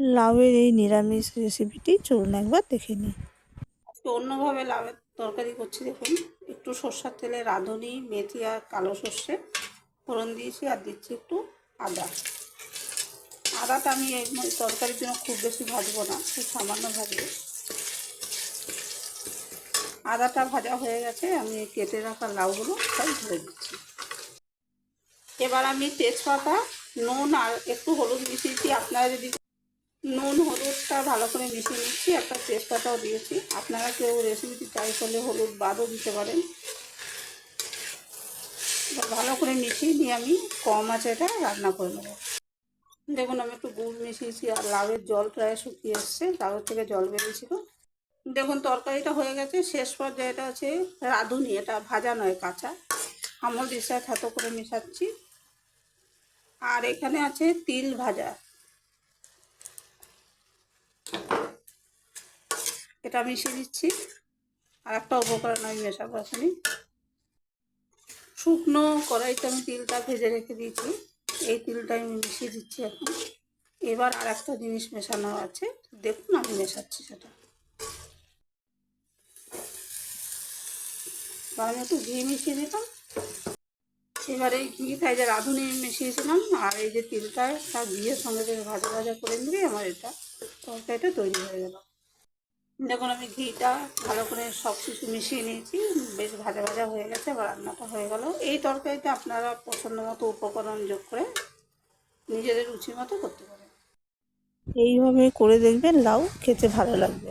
লাউয়ের এই নিরামিষ রেসিপিটি চলুন একবার দেখে নিই। আজকে অন্যভাবে লাউয়ের তরকারি করছি দেখুন। একটু সর্ষার তেলে রাঁধুনি, মেথি আর কালো সর্ষে। ফোড়ন দিয়েছি আর দিচ্ছি একটু আদা। আদাটা আমি এই ম- তরকারির জন্য খুব বেশি ভাজবো না, খুব সামান্য ভাজবো। আদাটা ভাজা হয়ে গেছে, আমি কেটে রাখা লাউগুলো সব ধরে দিচ্ছি। এবার আমি তেজপাতা, নুন আর একটু হলুদ মিশিয়েছি আপনারা যদি নুন, হলুদটা ভালো করে মিশিয়ে নিচ্ছি, একটা তেজপাতাও দিয়েছি। আপনারা কেউ রেসিপিটি ট্রাই করলে হলুদ বাদও দিতে পারেন। ভালো করে মিশিয়ে নিয়ে আমি কম আছে এটা রান্না করে নেব। দেখুন, আমি একটু গুড় মিশিয়েছি আর লাউয়ের জল প্রায় শুকিয়ে এসছে, লাউয়ের থেকে জল বেরিয়েছিল। দেখুন, তরকারিটা হয়ে গেছে, শেষ পর্যায়ে এটা হচ্ছে রাঁধুনি, এটা ভাজা নয়, কাঁচা। আমল দিশায় থাতো করে মেশাচ্ছি। আর এখানে আছে তিল ভাজা। এটা মিশিয়ে দিচ্ছি। আর একটা উপকরণ আমি মেশাবো এখানে শুকনো কড়াইতে আমি তিলটা ভেজে রেখে দিয়েছি। এই তিলটা আমি মিশিয়ে দিচ্ছি এখন। এবার আর একটা জিনিস মেশানো আছে। দেখুন আমি মেশাচ্ছি সেটা। আমি একটু ঘি মিশিয়ে দিলাম। এবার এই ঘিটা এই যে রাঁধুনি মিশিয়েছিলাম। আর এই যে তিলটা তার ঘিয়ের সঙ্গে ভাজা ভাজা করে নিলে আমার এটা তরকারিটা তৈরি হয়ে গেল। দেখুন, আমি ঘিটা ভালো করে সব কিছু মিশিয়ে নিয়েছি। বেশ ভাজা ভাজা হয়ে গেছে বা রান্নাটা হয়ে গেল। এই তরকারিতে আপনারা পছন্দ মতো উপকরণ যোগ করে নিজেদের রুচি মতো করতে পারেন। এইভাবে করে দেখবেন, লাউ খেতে ভালো লাগবে।